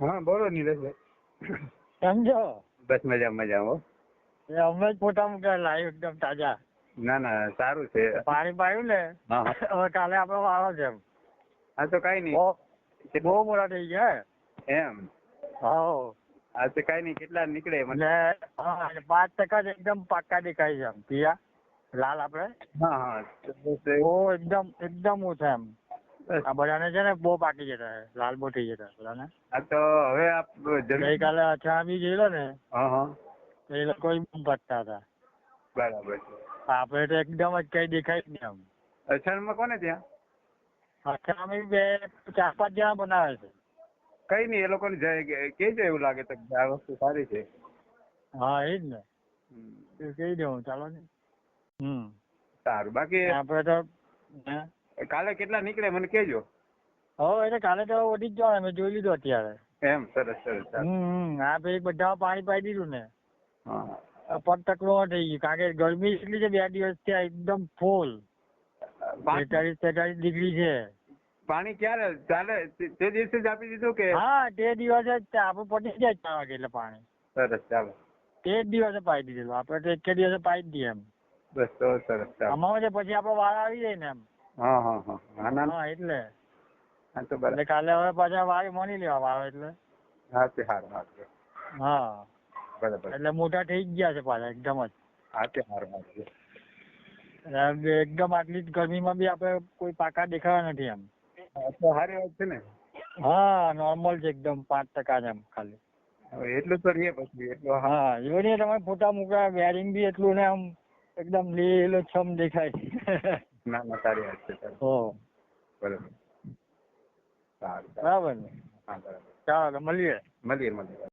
હા બોલો નીરજભાઈ સમજો બસ મજા મજા હો. અમે જ ફોટા મૂક્યા લાઈવ એકદમ તાજા. ના ના સારું છે. પાણી પાયું ને. હવે કાલે આપડે વાળો છે હા તો કઈ નઈ બહુ બહુ મોટા થઈ ગયા એમ. હા. હા તો કઈ નઈ કેટલા નીકળે મને હા પાંચ ટકા જ એકદમ પાક્કા દેખાય છે પિયા લાલ આપડે. હા હા. એકદમ એકદમ ઓછા એમ. આ બધાને છે ને બહુ પાકી જતા છે. લાલ બહુ થઈ જતા બધાને. આ તો હવે આપ ગઈકાલે અછા બી ગયેલો ને હા હા. તો એ લોકો બમ ભટતા હતા. બરાબર આપણે તો એકદમ જ કઈ દેખાય જ નહીં આમ. અછાણમાં કોને ત્યાં? અછા બે ચાર પાંચ જણા બનાવે છે. કઈ નહીં એ લોકોને જાય છે એવું લાગે તો કે આ વસ્તુ સારી છે. હા એ જ ને. એ કહી દઉં ચાલો ને. હમ. સારું બાકી આપણે તો? કાલે કેટલા નીકળે મને કેજો હવે એટલે કાલે તો વધી જ જવાનું મેં જોઈ લીધું અત્યારે. એમ સરસ સરસ હમ આ ભાઈ બધા પાણી પાઈ દીધું ને. પગ તકલો થઈ ગયું કારણ કે ગરમી એટલી છે બે દિવસ ત્યાં એકદમ ફૂલ. બેતાલીસ તેતાલીસ ડિગ્રી છે. પાણી ક્યારે? ચાલે તે- દિવસે જ આપી દીધું કે? હા તે દિવસે જ આપણે પટી જાય ચાર વાગે એટલે પાણી. સરસ ચાલો. તે જ દિવસે પાઈ દીધેલું આપણે તો એક દિવસે પાઈ જ દઈએ એમ. બસ તો સરસ અમારે પછી આપણો વાર આવી જાય ને એમ. હા હા હા. હા ના ના. હા એટલે. હા તો બરાબર. કાલે હવે પાછા વારે મોની લેવા આવે એટલે. હા તે સારું હા. બરાબર. એટલે મોટા થઈ ગયા છે પાછા એકદમ જ. હા તે સારું સારું એકદમ આટલી ગરમીમાં બી આપણે કોઈ પાકા દેખાવા નથી એમ. તો સારી વાત છે ને. હા નોર્મલ છે એકદમ પાંચ ટકા જ એમ ખાલી. એટલું તો રે પછી એટલું હા. એવું નહીં ને તમે ફોટા મૂક્યા વેરિંગ બી એટલું ને આમ એકદમ લીલો છમ દેખાય. ના સારી વાત છે હો બરાબર. સારું સારું. બરાબર ને? હા બરાબર. ચાલો મળીએ. મળીએ મળીએ.